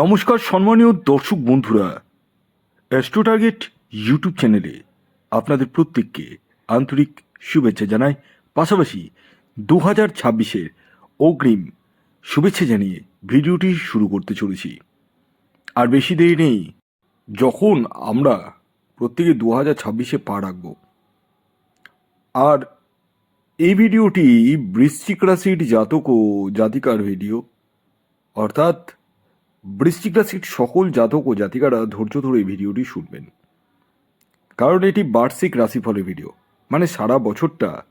নমস্কার সম্মানীয় দর্শক বন্ধুরা অ্যাস্ট্রো টার্গেট ইউটিউব চ্যানেলে আপনাদের প্রত্যেককে আন্তরিক শুভেচ্ছা জানাই। পাশাপাশি দু হাজার ছাব্বিশের অগ্রিম শুভেচ্ছা জানিয়ে ভিডিওটি শুরু করতে চলেছি। আর বেশি দেরি নেই, যখন আমরা প্রত্যেকে দু হাজার ছাব্বিশে পা রাখব। আর এই ভিডিওটি বৃশ্চিক রাশির জাতক ও জাতিকার ভিডিও, অর্থাৎ বৃশ্চিক রাশির সকল জাতক ও জাতিকারা ধৈর্য ধরে এই ভিডিওটি শুনবেন। কারণ এটি বার্ষিক রাশিফলের ভিডিও। মানে সারা বছরটা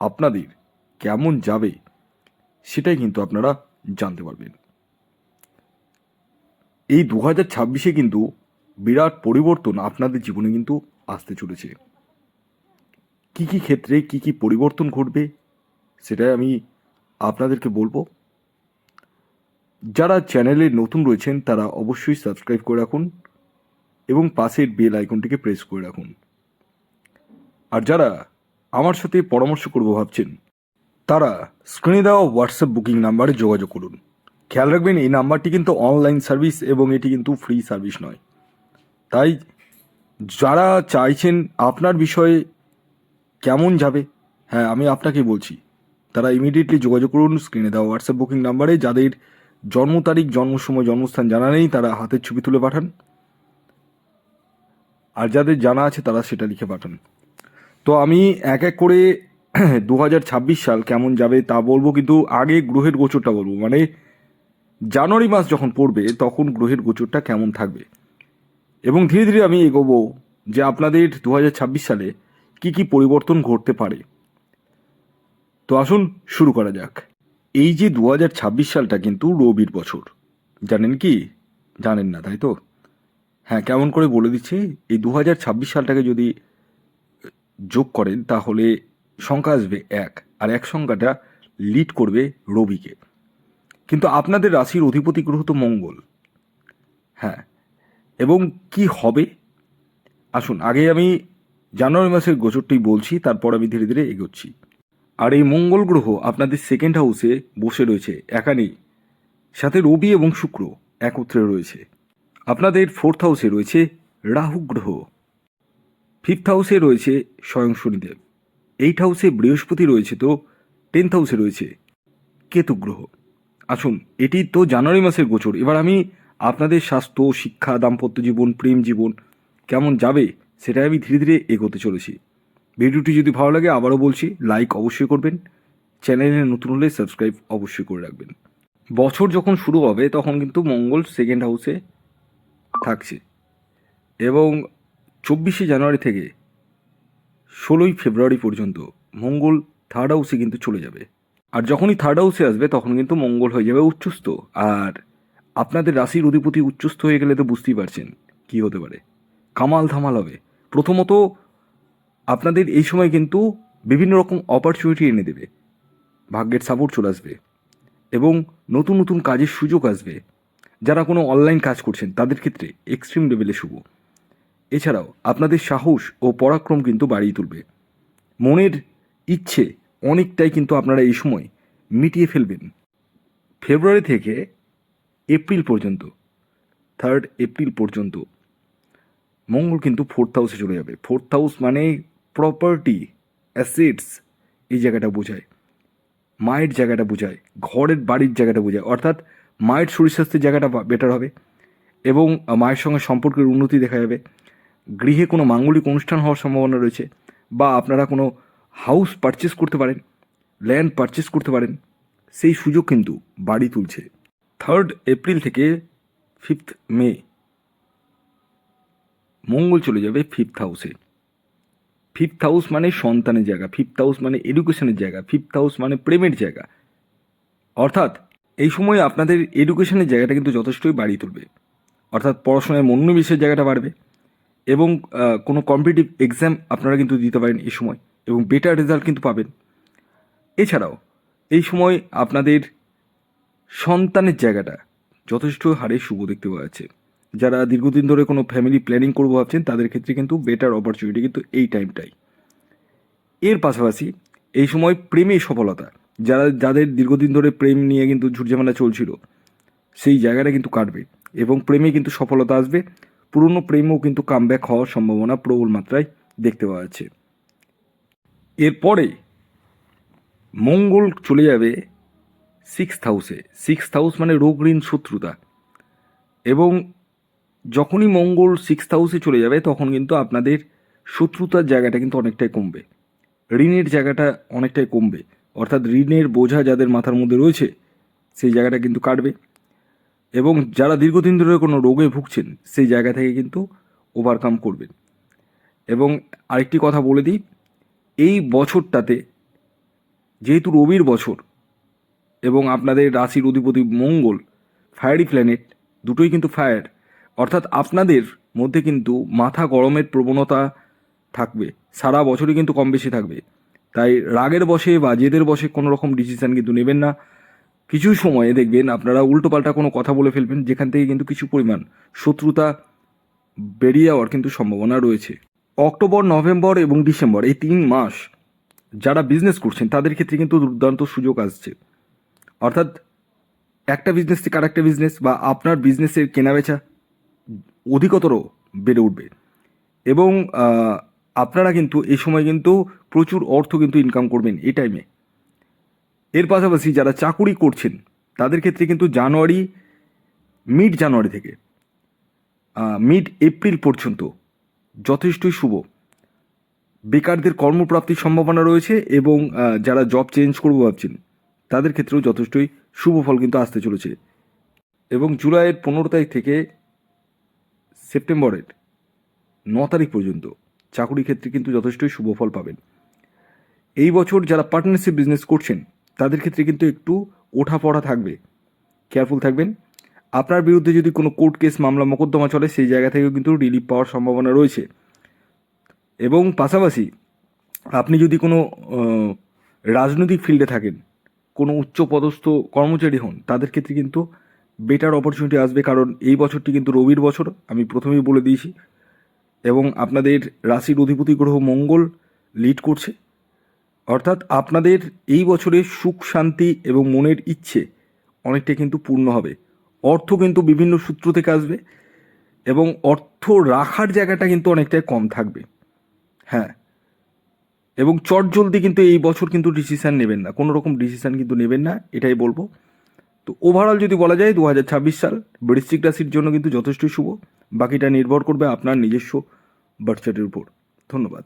আপনাদের কেমন যাবে সেটাই কিন্তু আপনারা জানতে পারবেন। এই দু হাজার ছাব্বিশে কিন্তু বিরাট পরিবর্তন আপনাদের জীবনে কিন্তু আসতে চলেছে। কি কি ক্ষেত্রে কি কি পরিবর্তন ঘটবে সেটাই আমি আপনাদেরকে বলব। যারা চ্যানেলে নতুন রয়েছেন, তারা অবশ্যই সাবস্ক্রাইব করে রাখুন এবং পাশের বেল আইকনটিকে প্রেস করে রাখুন। আর যারা আমার সাথে পরামর্শ করব ভাবছেন, তারা স্ক্রিনে দেওয়া হোয়াটসঅ্যাপ বুকিং নাম্বারে যোগাযোগ করুন। খেয়াল রাখবেন, এই নাম্বারটি কিন্তু অনলাইন সার্ভিস এবং এটি কিন্তু ফ্রি সার্ভিস নয়। তাই যারা চাইছেন আপনার বিষয়ে কেমন যাবে হ্যাঁ আমি আপনাকে বলছি। তারা ইমিডিয়েটলি যোগাযোগ করুন, স্ক্রিনে দেওয়া হোয়াটসঅ্যাপ বুকিং নাম্বারে, যাদের জন্ম তারিখ, জন্ম সময়, জন্মস্থান জানা নেই, তারা হাতের ছবি তুলে পাঠান। আর যাদের জানা আছে, তারা সেটা লিখে পাঠান। তো আমি এক এক করে দু হাজার ছাব্বিশ সাল কেমন যাবে তা বলব, কিন্তু আগে গ্রহের গোচরটা বলব। মানে জানুয়ারি মাস যখন পড়বে, তখন গ্রহের গোচরটা কেমন থাকবে? এবং ধীরে ধীরে আমি এগোবো যে আপনাদের দু হাজার ছাব্বিশ সালে কি কি পরিবর্তন ঘটতে পারে। তো আসুন শুরু করা যাক। এই যে দু হাজার ছাব্বিশ সালটা কিন্তু রবির বছর। জানেন কি? জানেন না, তাই তো? হ্যাঁ কেমন করে বলে দিচ্ছে? এই দু হাজার ছাব্বিশ সালটাকে যদি যোগ করেন, তাহলে সংখ্যা আসবে এক, আর এক সংখ্যাটা লিড করবে রবিকে। কিন্তু আপনাদের রাশির অধিপতি গ্রহ তো মঙ্গল। হ্যাঁ এবং কি হবে? আসুন, আগে আমি জানুয়ারি মাসের গোচরটি বলছি, তারপর আমি ধীরে ধীরে এগোচ্ছি। আর এই মঙ্গল গ্রহ আপনাদের সেকেন্ড হাউসে বসে রয়েছে একানেই সাথে রবি এবং শুক্র একত্রে রয়েছে। আপনাদের ফোর্থ হাউসে রয়েছে রাহু গ্রহ। ফিফথ হাউসে রয়েছে স্বয়ং শনিদেব। এইট হাউসে বৃহস্পতি রয়েছে তো টেন্থ হাউসে রয়েছে কেতু গ্রহ। আসুন, এটি তো জানুয়ারি মাসের গোচর। এবার আমি আপনাদের স্বাস্থ্য, শিক্ষা, দাম্পত্য জীবন, প্রেম জীবন কেমন যাবে, সেটাই আমি ধীরে ধীরে এগোতে চলেছি। ভিডিওটি যদি ভালো লাগে, আবারও বলছি লাইক অবশ্যই করবেন। চ্যানেলে নতুন হলে সাবস্ক্রাইব অবশ্যই করে রাখবেন। বছর যখন শুরু হবে, তখন কিন্তু মঙ্গল সেকেন্ড হাউসে থাকছে। এবং চব্বিশে জানুয়ারি থেকে ষোলোই ফেব্রুয়ারি পর্যন্ত মঙ্গল থার্ড হাউসে কিন্তু চলে যাবে। আর যখনই থার্ড হাউসে আসবে, তখন কিন্তু মঙ্গল হয়ে যাবে উচ্চস্থ। আর আপনাদের রাশির অধিপতি উচ্চস্থ হয়ে গেলে তো বুঝতেই পারছেন কি হতে পারে। কামাল ধামাল হবে। প্রথমত আপনাদের এই সময় কিন্তু বিভিন্ন রকম অপরচুনিটি এনে দেবে। ভাগ্যের সাপোর্ট চলে আসবে এবং নতুন নতুন কাজের সুযোগ আসবে। যারা কোনো অনলাইন কাজ করছেন, তাদের ক্ষেত্রে এক্সট্রিম লেভেলে শুভ। এছাড়াও আপনাদের সাহস ও পরাক্রম কিন্তু বাড়িয়ে তুলবে। মনের ইচ্ছে অনেকটাই কিন্তু আপনারা এই সময় মিটিয়ে ফেলবেন। ফেব্রুয়ারি থেকে এপ্রিল পর্যন্ত থার্ড এপ্রিল পর্যন্ত, মঙ্গল কিন্তু ফোর্থ হাউসে চলে যাবে। ফোর্থ হাউস মানে প্রপার্টি অ্যাসেটস এই জায়গাটা বোঝায়। মায়ের জায়গাটা বোঝায়, ঘরের বাড়ির জায়গাটা বোঝায়। অর্থাৎ মায়ের শরীর স্বাস্থ্যের জায়গাটা বেটার হবে এবং মায়ের সঙ্গে সম্পর্কের উন্নতি দেখা যাবে। গৃহে কোনো মাঙ্গলিক অনুষ্ঠান হওয়ার সম্ভাবনা রয়েছে বা আপনারা কোনো হাউস পারচেস করতে পারেন ল্যান্ড পারচেস করতে পারেন, সেই সুযোগ কিন্তু বাড়ি তুলছে। থার্ড এপ্রিল থেকে ফিফথ মে মঙ্গল চলে যাবে ফিফথ হাউসে ফিফথ হাউস মানে সন্তানের জায়গা ফিফথ হাউস মানে এডুকেশনের জায়গা ফিফথ হাউস মানে প্রেমের জায়গা। অর্থাৎ এই সময় আপনাদের এডুকেশনের জায়গাটা কিন্তু যথেষ্টই বাড়িয়ে তুলবে। অর্থাৎ পড়াশোনায় মনোনিবেশের জায়গাটা বাড়বে এবং কোনো কম্পিটিটিভ এক্সাম আপনারা কিন্তু দিতে পারেন এই সময় এবং বেটার রেজাল্ট কিন্তু পাবেন। এছাড়াও এই সময় আপনাদের সন্তানের জায়গাটা যথেষ্ট হারে শুভ দেখতে পাওয়া যাচ্ছে। যারা দীর্ঘদিন ধরে কোনো ফ্যামিলি প্ল্যানিং করব ভাবছেন, তাদের ক্ষেত্রে কিন্তু বেটার অপরচুনিটি কিন্তু এই টাইমটাই এর পাশাপাশি এই সময় প্রেমে সফলতা, যারা, যাদের দীর্ঘদিন ধরে প্রেম নিয়ে কিন্তু ঝুটঝামেলা চলছিল, সেই জায়গাটা কিন্তু কাটবে এবং প্রেমে কিন্তু সফলতা আসবে। পুরনো প্রেমও কিন্তু কামব্যাক হওয়ার সম্ভাবনা প্রবল মাত্রায় দেখতে পাওয়া যাচ্ছে। এরপরে মঙ্গল চলে যাবে সিক্স হাউসে সিক্স হাউস মানে রোগ ঋণ শত্রুতা এবং যখনই মঙ্গল সিক্স হাউসে চলে যাবে, তখন কিন্তু আপনাদের শত্রুতার জায়গাটা কিন্তু অনেকটাই কমবে। ঋণের জায়গাটা অনেকটাই কমবে। অর্থাৎ ঋণের বোঝা যাদের মাথার মধ্যে রয়েছে, সেই জায়গাটা কিন্তু কাটবে। এবং যারা দীর্ঘদিন ধরে কোনো রোগে ভুগছেন, সেই জায়গা থেকে কিন্তু ওভারকাম করবেন। এবং আরেকটি কথা বলে দিই, এই বছরটাতে যেহেতু রবির বছর এবং আপনাদের রাশির অধিপতি মঙ্গল ফায়ারি প্ল্যানেট দুটোই কিন্তু ফায়ার অর্থাৎ আপনাদের মধ্যে কিন্তু মাথা গরমের প্রবণতা থাকবে, সারা বছরই কিন্তু কম বেশি থাকবে। তাই রাগের বসে বা জেদের বসে কোনো রকম ডিসিশান কিন্তু নেবেন না। কিছু সময়ে দেখবেন আপনারা উল্টোপাল্টা কোনো কথা বলে ফেলবেন, যেখান থেকে কিন্তু কিছু পরিমাণ শত্রুতা বেরিয়ে যাওয়ার কিন্তু সম্ভাবনা রয়েছে। অক্টোবর, নভেম্বর এবং ডিসেম্বর এই তিন মাস যারা বিজনেস করছেন, তাদের ক্ষেত্রে কিন্তু দুর্দান্ত সুযোগ আসছে। অর্থাৎ একটা বিজনেস থেকে আরেকটা বিজনেস বা আপনার বিজনেসের কেনাবেচা অধিকতর বেড়ে উঠবে। এবং আপনারা কিন্তু এই সময় কিন্তু প্রচুর অর্থ কিন্তু ইনকাম করবেন এই টাইমে এর পাশাপাশি যারা চাকুরি করছেন, তাদের ক্ষেত্রে কিন্তু জানুয়ারি মিড জানুয়ারি থেকে মিড এপ্রিল পর্যন্ত যথেষ্টই শুভ। বেকারদের কর্মপ্রাপ্তির সম্ভাবনা রয়েছে এবং যারা জব চেঞ্জ করব ভাবছেন, তাদের ক্ষেত্রেও যথেষ্টই শুভ ফল কিন্তু আসতে চলেছে। এবং জুলাইয়ের পনেরো তারিখ থেকে সেপ্টেম্বরের ন তারিখ পর্যন্ত চাকুরি ক্ষেত্রে কিন্তু যথেষ্টই শুভ ফল পাবেন। এই বছর যারা পার্টনারশিপ বিজনেস করছেন, তাদের ক্ষেত্রে কিন্তু একটু ওঠাপড়া থাকবে। কেয়ারফুল থাকবেন। আপনার বিরুদ্ধে যদি কোনো কোর্ট কেস মামলা মোকদ্দমা চলে, সেই জায়গা থেকেও কিন্তু রিলিফ পাওয়ার সম্ভাবনা রয়েছে। এবং পাশাপাশি আপনি যদি কোনো রাজনৈতিক ফিল্ডে থাকেন, কোনো উচ্চপদস্থ কর্মচারী হন, তাদের ক্ষেত্রে কিন্তু বেটার অপরচুনিটি আসবে কারণ এই বছরটি কিন্তু রবির বছর, আমি প্রথমেই বলে দিয়েছি। এবং আপনাদের রাশির অধিপতি গ্রহ মঙ্গল লিড করছে। অর্থাৎ আপনাদের এই বছরে সুখ, শান্তি এবং মনের ইচ্ছে অনেকটা কিন্তু পূর্ণ হবে। অর্থ কিন্তু বিভিন্ন সূত্র থেকে আসবে এবং অর্থ রাখার জায়গাটা কিন্তু অনেকটাই কম থাকবে। হ্যাঁ। এবং চট জলদি কিন্তু এই বছর কিন্তু ডিসিশান নেবেন না। কোনো রকম ডিসিশান কিন্তু নেবেন না, এটাই বলব। তো ওভারঅল যদি বলা যায় দু সাল বৃশ্চিক রাশির জন্য কিন্তু যথেষ্ট শুভ। বাকিটা নির্ভর করবে আপনার নিজস্ব বার্থচার্টের উপর। ধন্যবাদ।